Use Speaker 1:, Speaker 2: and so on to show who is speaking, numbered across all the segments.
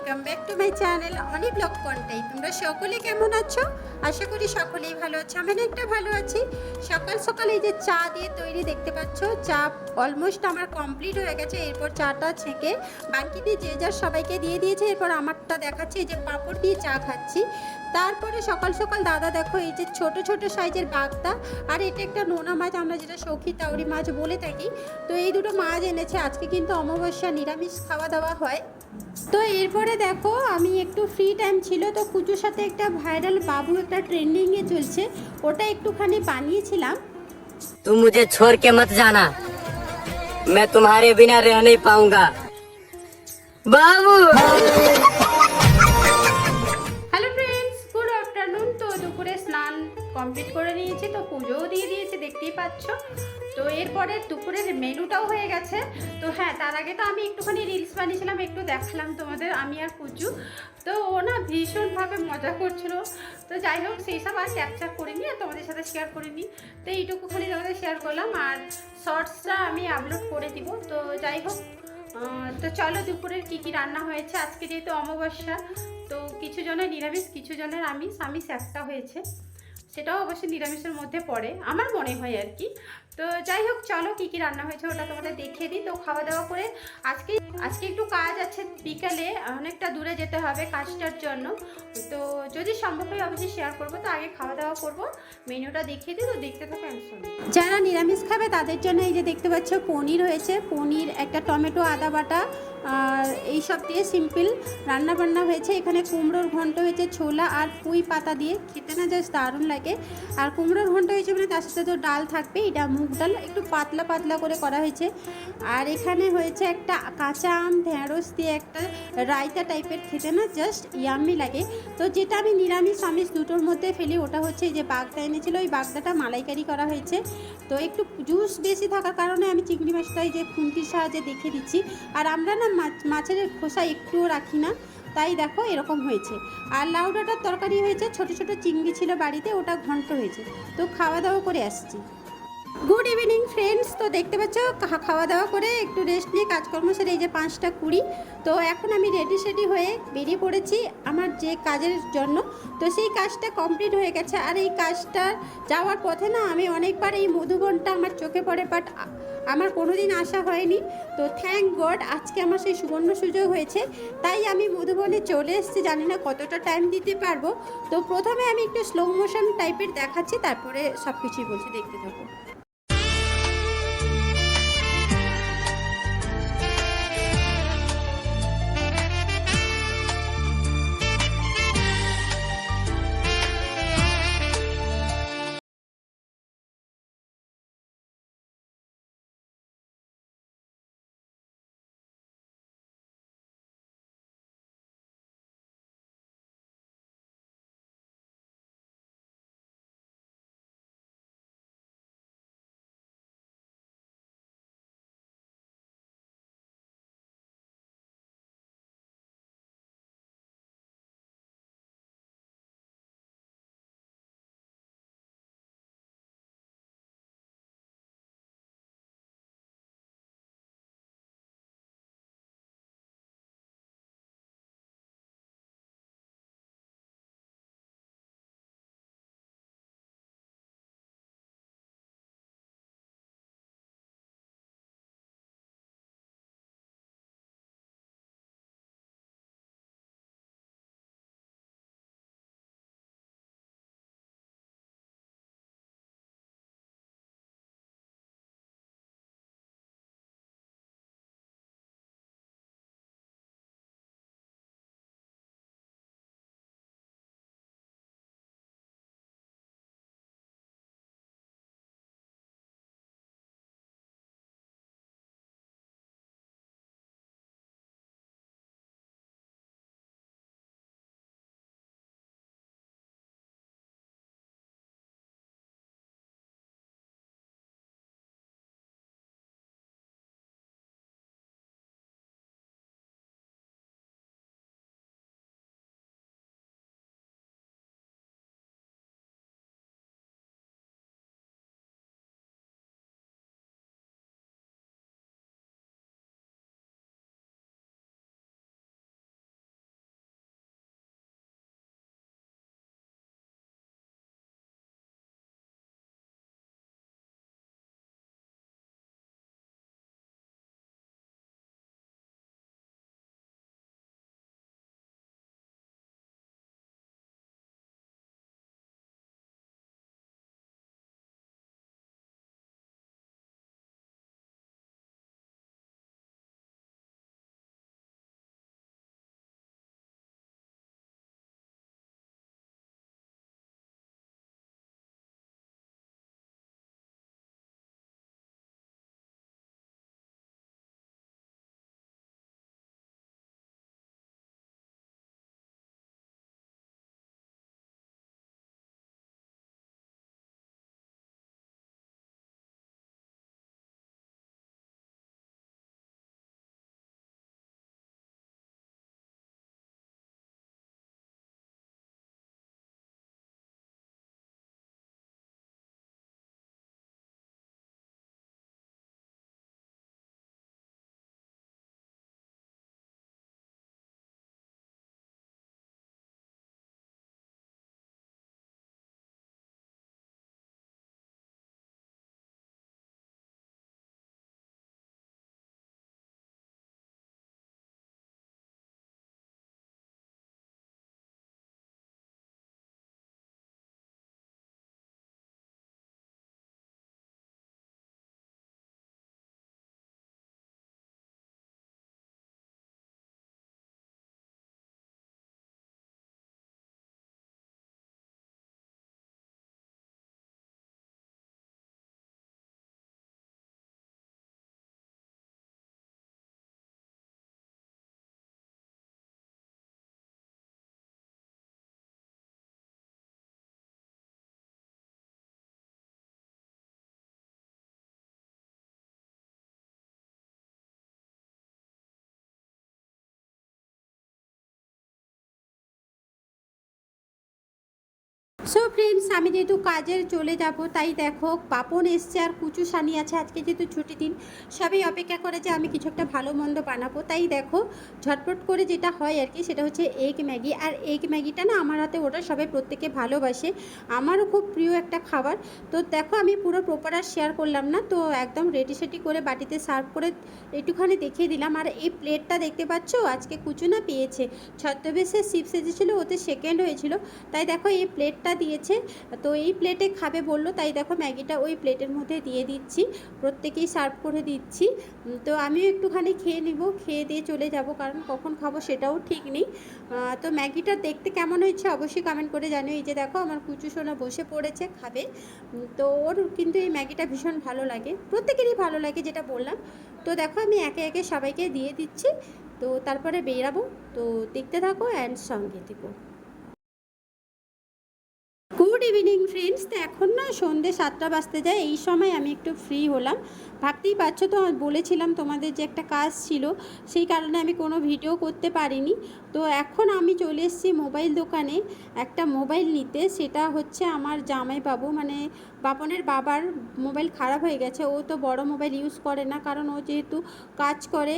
Speaker 1: Welcome back to my channel Oni blog Contai তোমরা সকলে কেমন আছো? আশা করি সকলেই ভালো আছো। আমি একটা ভালো আছি। সকাল সকাল এই যে চা দিয়ে তৈরি দেখতে পাচ্ছ, চা অলমোস্ট আমার কমপ্লিট হয়ে গেছে। এরপর চাটা ছেঁকে বাকি দিয়ে যে যার সবাইকে দিয়ে দিয়েছে, এরপর আমারটা দেখাচ্ছে, এই যে পাঁপড় দিয়ে চা খাচ্ছি। তারপরে সকাল সকাল দাদা দেখো, এই যে ছোট ছোট সাইজের বাগদা, আর এটা একটা নোনা মাছ, আমরা যেটা সখী তাওরি মাছ বলে থাকি। তো এই দুটো মাছ এনেছে। আজকে কিন্তু অমাবস্যা, নিরামিষ খাওয়া দাওয়া হয়। তো এরপরে দেখো আমি একটু ফ্রি টাইম ছিল তো কুচুর সাথে একটা ভাইরাল বাবু একটা ট্রেন্ডিংয়ে চলছে ওটা একটুখানি বানিয়েছিলাম
Speaker 2: तुम मुझे छोड़ के मत जाना मैं तुम्हारे बिना रह नहीं पाऊंगा बाबू
Speaker 1: হ্যালো ফ্রেন্ডস গুড আফটারনুন তো দুপুরে স্নান কমপ্লিট করে নিয়েছি তো পুজোও দিয়ে দিয়েছি দেখতেই পাচ্ছ তো এরপরে দুপুরের মেনুটাও হয়ে গেছে। তো হ্যাঁ তার আগে তো আমি একটুখানি রিলস বানিয়েছিলাম, একটু দেখালাম তোমাদের, আমি আর পুজু। তো ও না ভীষণভাবে মজা করছিল। তো যাই হোক, সেই সব আর ক্যাপচার করিনি আর তোমাদের সাথে শেয়ার করিনি। তো এইটুকু খালি তোমাদের শেয়ার করলাম আর শর্টসটা আমি আপলোড করে দিব। তো যাই হোক তো চলো দুপুরের কি কি রান্না হয়েছে? আজকে যেহেতু অমাবস্যা, তো কিছু জনের নিরামিষ, কিছু জনের আমিষ আমিষ একটা হয়েছে। সেটাও অবশ্যই নিরামিষের মধ্যে পড়ে। আমার মনে হয় আর কি। তো যাই হোক, চলো কি কি রান্না হয়েছে ওটা তোমাদের দেখিয়ে দিই। তো খাওয়া দাওয়া করে আজকে আজকে একটু কাজ আছে বিকালে, অনেকটা দূরে যেতে হবে কাজটার জন্য। তো যদি সম্ভব হয় অবশ্যই শেয়ার করব। তো আগে খাওয়া দাওয়া করব, মেনুটা দেখিয়ে দিই, তো দেখতে থাকো যারা নিরামিষ খাবে তাদের জন্য এই যে দেখতে পাচ্ছ পনির হয়েছে। পনির, একটা টমেটো, আদা বাটা, আর এই সব দিয়ে সিম্পল রান্না বান্না হয়েছে। এখানে কুমড়োর ঘন্ট হয়েছে ছোলা আর পুঁই পাতা দিয়ে। খেতে না জাস্ট দারুণ লাগে। আর কুমড়োর ঘন্ট হয়েছে মানে তার সাথে তো ডাল থাকবে, এটা মুগ ডাল একটু পাতলা পাতলা করে করা হয়েছে। আর এখানে হয়েছে একটা কাঁচা আম, ঢেঁড়স দিয়ে একটা রায়তা টাইপের খেতে না জাস্ট ইয়াম্মি লাগে। তো যেটা আমি নিরামিষ আমিষ দুটোর মধ্যে ফেলি, ওটা হচ্ছে যে বাগদা এনেছিল, ওই বাগদাটা মালাইকারি করা হয়েছে। তো একটু জুস বেশি থাকার কারণে আমি চিংড়ি মাছটা এই যে খুন্তির সাহায্যে দেখে দিচ্ছি। আর আমরা না মাছ, মাছের খোসা একটুও রাখি না, তাই দেখো এরকম হয়েছে। আর লাউ ডাঁটার তরকারি হয়েছে, ছোট ছোট চিংড়ি ছিল বাড়িতে, ওটা ঘন্ট হয়েছে। তো খাওয়া দাওয়া করে আসছি। গুড ইভিনিং ফ্রেন্ডস তো দেখতে পাচ্ছ খাওয়া দাওয়া করে একটু রেস্ট নিয়ে কাজকর্ম সেরে এই যে পাঁচটা কুড়ি। তো এখন আমি রেডি সেডি হয়ে বেরিয়ে পড়েছি আমার যে কাজের জন্য। তো সেই কাজটা কমপ্লিট হয়ে গেছে। আর এই কাজটা যাওয়ার পথে না আমি অনেকবার এই মধুবনটা আমার চোখে পড়ে বাট আমার কোনো দিন আসা হয়নি। তো থ্যাংক গড আজকে আমার সেই সুবর্ণ সুযোগ হয়েছে। তাই আমি মধুবনে চলে এসেছি। জানি না কতটা টাইম দিতে পারব। তো প্রথমে আমি একটু স্লো মোশন টাইপের দেখাচ্ছি, তারপরে সব কিছুই বলছি, দেখতে থাকো। সো ফ্রেন্ডস আমি যেহেতু কাজের চলে যাব, তাই দেখো পাপন এসছে আর কুচু সানি আছে আজকে যেহেতু ছুটি দিন। সবাই অপেক্ষা করে যে আমি কিছু একটা ভালো মন্দ বানাবো। তাই দেখো ঝটপট করে যেটা হয় আর কি, সেটা হচ্ছে এগ ম্যাগি। আর এগ ম্যাগিটা না আমার হাতে ওটা সবাই প্রত্যেকে ভালোবাসে। আমারও খুব প্রিয় একটা খাবার। তো দেখো আমি পুরো প্রপার আর শেয়ার করলাম না, তো একদম রেডি সেটি করে বাটিতে সার্ভ করে একটুখানি দেখিয়ে দিলাম। আর এই প্লেটটা দেখতে পাচ্ছ? আজকে কুচু না পেয়েছে। ছদ্মবেশে সিপস এসেছিল ওতে সেকেন্ড হয়েছিল। তাই দেখো এই প্লেটটা দিয়েছে। তো এই প্লেটে খাবে বলল, তাই দেখো ম্যাগিটা ওই প্লেটের মধ্যে দিয়ে দিচ্ছি। প্রত্যেকেই সার্ভ করে দিচ্ছি। তো আমিও একটুখানি খেয়ে নিব, খেয়ে দিয়ে চলে যাব, কারণ কখন খাব সেটাও ঠিক নেই। তো ম্যাগিটা দেখতে কেমন হয়েছে অবশ্যই কমেন্ট করে জানিও। এই যে দেখো আমার কুচু সোনা বসে পড়েছে, খাবে। তো ওর কিন্তু এই ম্যাগিটা ভীষণ ভালো লাগে, প্রত্যেকেরই ভালো লাগে যেটা বললাম। তো দেখো আমি একে একে সবাইকে দিয়ে দিচ্ছি। তো তারপরে বেরাবো। তো দেখতে থাকো অ্যান্ড সঙ্গে গুড ইভিনিং ফ্রেন্ডস তো এখন না সন্ধে সাতটা বাজতে যায়। এই সময় আমি একটু ফ্রি হলাম। ভাবতেই পারছ তো, বলেছিলাম তোমাদের যে একটা কাজ ছিল, সেই কারণে আমি কোনো ভিডিও করতে পারিনি। তো এখন আমি চলে এসেছি মোবাইল দোকানে। একটা মোবাইল নিতে। সেটা হচ্ছে আমার জামাইবাবু মানে বাপনের বাবার মোবাইল খারাপ হয়ে গেছে। ও তো বড় মোবাইল ইউজ করে না, কারণ ও যেহেতু কাজ করে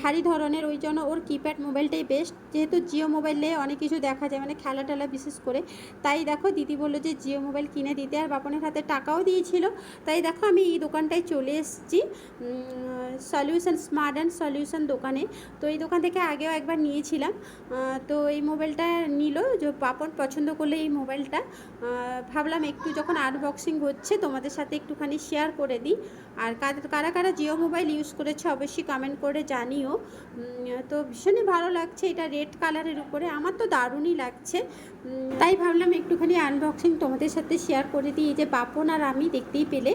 Speaker 1: ভারী ধরনের, ওই জন্য ওর কিপ্যাড মোবাইলটাই বেস্ট যেহেতু জিও মোবাইলে অনেক কিছু দেখা যায় মানে খেলা টেলা বিশেষ করে। তাই দেখো, দিদি বলল যে জিও মোবাইল কিনে দিতে আর বাপনের হাতে টাকাও দিয়েছিল, তাই দেখো আমি এই দোকানটায় চলে এসেছি সলিউশন স্মার্ট অ্যান্ড সলিউশন দোকানে। তো এই দোকান থেকে আগেও একবার নিয়েছিলাম তো এই মোবাইলটা নিল, যে পাপন পছন্দ করলে এই মোবাইলটা ভাবলাম একটু যখন আনবক্সিং হচ্ছে তোমাদের সাথে একটুখানি শেয়ার করে দিই। আর কারা কারা জিও মোবাইল ইউজ করেছে অবশ্যই কমেন্ট করে জানিও। তো ভীষণই ভালো লাগছে, এটা রেড কালারের উপরে, আমার তো দারুণই লাগছে। তাই ভাবলাম একটুখানি আনবক্সিং তোমাদের সাথে শেয়ার করে দিই। এই যে বাপন আর আমি দেখতেই পেলে,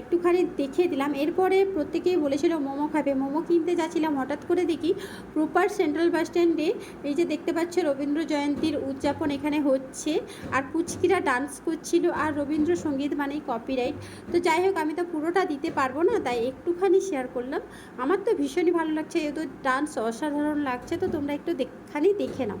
Speaker 1: একটুখানি দেখিয়ে দিলাম। এরপরে প্রত্যেকেই বলেছিল, মোমো খাবে। মোমো কিনতে যাচ্ছিলাম, হঠাৎ করে দেখি প্রপার সেন্ট্রাল বাস স্ট্যান্ডে এই যে দেখতে পাচ্ছ, রবীন্দ্র জয়ন্তীর উদযাপন এখানে হচ্ছে। আর পুচকিরা ডান্স করছিল, আর রবীন্দ্রসঙ্গীত মানেই কপিরাইট তো যাই হোক, আমি তো পুরোটা দিতে পারব না, তাই একটুখানি শেয়ার করলাম। আমার তো ভীষণই ভালো লাগছে এত ডান্স অসাধারণ লাগছে, তো তোমরা একটু দেখানি দেখে নাও।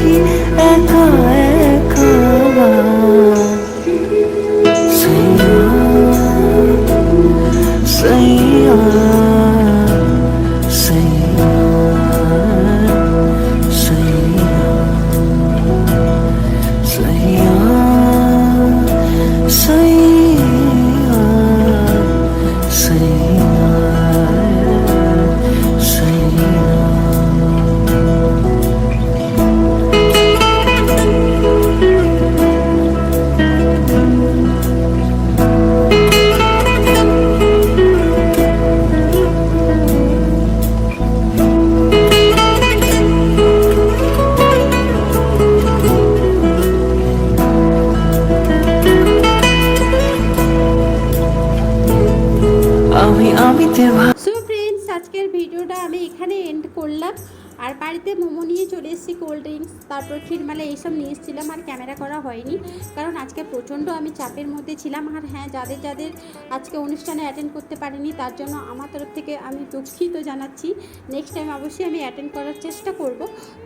Speaker 1: করলাম আর বাড়িতে মোমো নিয়ে চলে এসেছি কোল্ড ড্রিঙ্কস তারপর ক্ষীরমালা এইসব নিয়ে এসেছিলাম, আর ক্যামেরা করা হয়নি। কারণ আজকে প্রচণ্ড আমি চাপের মধ্যে ছিলাম, আর হ্যাঁ যাদের যাদের আজকে অনুষ্ঠানে অ্যাটেন্ড করতে পারিনি, তার জন্য আমার তরফ থেকে আমি দুঃখিত জানাচ্ছি। নেক্সট টাইম অবশ্যই আমি অ্যাটেন্ড করার চেষ্টা করব।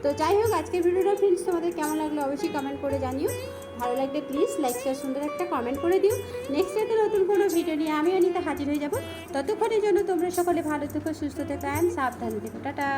Speaker 1: তো যাই হোক, আজকের ভিডিওটা ফ্রেন্ডস তোমাদের কেমন লাগল অবশ্যই কমেন্ট করে জানিও। ভালো লাগলে প্লিজ লাইক শেয়ার সুন্দর একটা কমেন্ট করে দিও। নেক্সট ডেতে নতুন কোনো ভিডিও নিয়ে আমি অনিতা হাজির হয়ে যাব। ততক্ষণের জন্য তোমরা সকলে ভালো থেকো, সুস্থ থেকো অ্যান্ড সাবধানে থেকো। টাটা!